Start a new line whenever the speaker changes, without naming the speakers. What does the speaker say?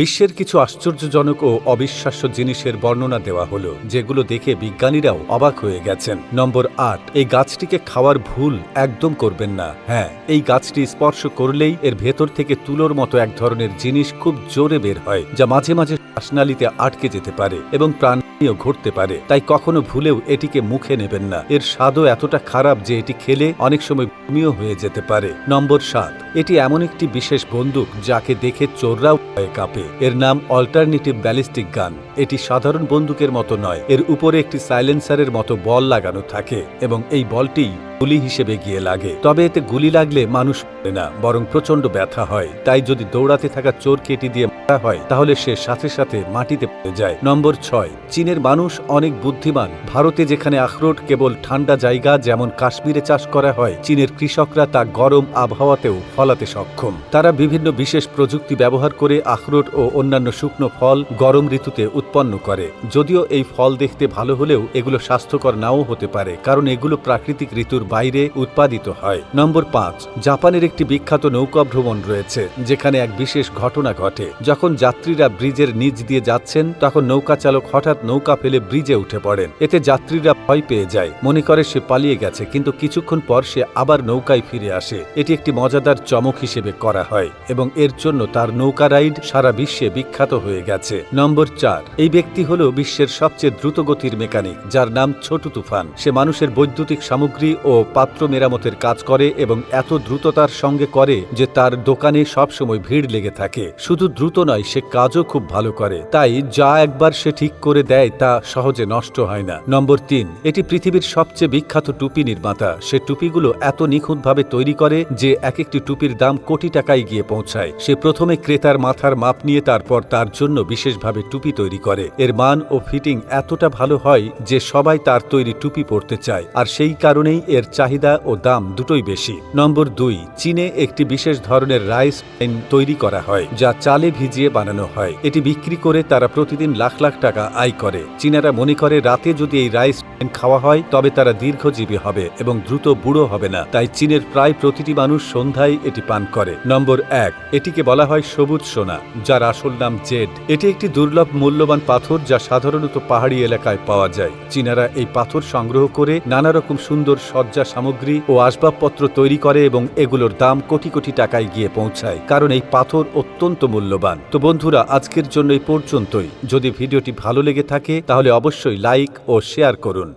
বিশ্বের কিছু আশ্চর্যজনক ও অবিশ্বাস্য জিনিসের বর্ণনা দেওয়া হলো, যেগুলো দেখে বিজ্ঞানীরাও অবাক হয়ে গেছেন। নম্বর আট, এই গাছটিকে খাওয়ার ভুল একদম করবেন না। হ্যাঁ এই গাছটি স্পর্শ করলেই এর ভেতর থেকে তুলোর মতো এক ধরনের জিনিস খুব জোরে বের হয়, যা মাঝে মাঝে শ্বাসনালীতে আটকে যেতে পারে এবং প্রাণীয় ঘটতে পারে। তাই কখনো ভুলেও এটিকে মুখে নেবেন না। এর স্বাদও এতটা খারাপ যে এটি খেলে অনেক সময় বমিও হয়ে যেতে পারে। নম্বর সাত এটি এমন একটি বিশেষ বন্দুক যাকে দেখে চোররাও ভয়ে কাঁপে। এর নাম অল্টারনেটিভ ব্যালিস্টিক গান এটি সাধারণ বন্দুকের মতো নয়। এর উপরে একটি সাইলেন্সারের মতো বল লাগানো থাকে এবং এই বলটি গুলি হিসেবে গিয়ে লাগে। তবে এতে গুলি লাগলে মানুষ না, বরং প্রচণ্ড ব্যথা হয়। তাই যদি দৌড়াতে থাকা চোর কেটি দিয়ে হয়, তাহলে সে সাথে সাথে মাটিতে পড়ে যায়। নম্বর ছয়, চীনের মানুষ অনেক বুদ্ধিমান। ভারতে যেখানে আখরোট কেবল ঠান্ডা জায়গা যেমন কাশ্মীরে চাষ করা হয়, চীনের কৃষকরা তা গরম আবহাওয়াতেও ফলাতে সক্ষম। তারা বিভিন্ন বিশেষ প্রযুক্তি ব্যবহার করে আখরোট ও অন্যান্য শুকনো ফল গরম ঋতুতে উৎপন্ন করে। যদিও এই ফল দেখতে ভালো হলেও এগুলো স্বাস্থ্যকর নাও হতে পারে, কারণ এগুলো প্রাকৃতিক ঋতুর বাইরে উৎপাদিত হয়। নম্বর পাঁচ, জাপানের একটি বিখ্যাত নৌকা ভ্রমণ রয়েছে, যেখানে এক বিশেষ ঘটনা ঘটে যখন যাত্রীরা ব্রিজের নিচ দিয়ে যাচ্ছেন, তখন নৌকা চালক হঠাৎ নৌকা ফেলে ব্রিজে উঠে পড়েন। এতে যাত্রীরা ভয় পেয়ে যায়। মনে করে সে পালিয়ে গেছে, কিন্তু কিছুক্ষণ পর সে আবার নৌকায় ফিরে আসে। এটি একটি মজাদার চমক হিসেবে করা হয় এবং এর জন্য তার নৌকা রাইড সারা বিশ্বে বিখ্যাত হয়ে গেছে। নম্বর চার, এই ব্যক্তি হল বিশ্বের সবচেয়ে দ্রুতগতির মেকানিক, যার নাম ছোট তুফান। সে মানুষের বৈদ্যুতিক সামগ্রী ও পাত্র মেরামতের কাজ করে এবং এত দ্রুততার সঙ্গে করে যে তার দোকানে সবসময় ভিড় লেগে থাকে। শুধু দ্রুত নয়, সে কাজও খুব ভালো করে। তাই যা একবার সে ঠিক করে দেয়, তা সহজে নষ্ট হয় না। নম্বর তিন, এটি পৃথিবীর সবচেয়ে বিখ্যাত টুপি নির্মাতা। সে টুপিগুলো এত নিখুঁতভাবে তৈরি করে যে এক একটি টুপির দাম কোটি টাকায় গিয়ে পৌঁছায়। সে প্রথমে ক্রেতার মাথার মাপ নিয়ে তারপর তার জন্য বিশেষভাবে টুপি তৈরি করে। এর মান ও ফিটিং এতটা ভালো হয় যে সবাই তার তৈরি টুপি পরতে চায়, আর সেই কারণেই এর চাহিদা ও দাম দুটোই বেশি। নম্বর দুই, চীনে একটি বিশেষ ধরনের রাইস তৈরি করা হয়, যা চালে ভিজিয়ে বানানো হয়। এটি বিক্রি করে তারা প্রতিদিন লাখ লাখ টাকা আয় করে। চীনারা মনে করে, রাতে যদি এই রাইস খাওয়া হয়, তবে তারা দীর্ঘজীবী হবে এবং দ্রুত বুড়ো হবে না। তাই চীনের প্রায় প্রতিটি মানুষ সন্ধ্যায় এটি পান করে। নম্বর এক, এটিকে বলা হয় সবুজ সোনা, যার আসল নাম জেড। এটি একটি দুর্লভ মূল্যবান পাথর যা সাধারণত পাহাড়ি এলাকায় পাওয়া যায়। চীনারা এই পাথর সংগ্রহ করে নানা রকম সুন্দর সজ্জা সামগ্রী ও আসবাবপত্র তৈরি করে এবং এগুলোর দাম কোটি কোটি টাকায় গিয়ে পৌঁছায়। কারণ এই পাথর অত্যন্ত মূল্যবান। তো বন্ধুরা, আজকের জন্য এই পর্যন্তই। যদি ভিডিওটি ভালো লেগে থাকে, তাহলে অবশ্যই লাইক ও শেয়ার করুন।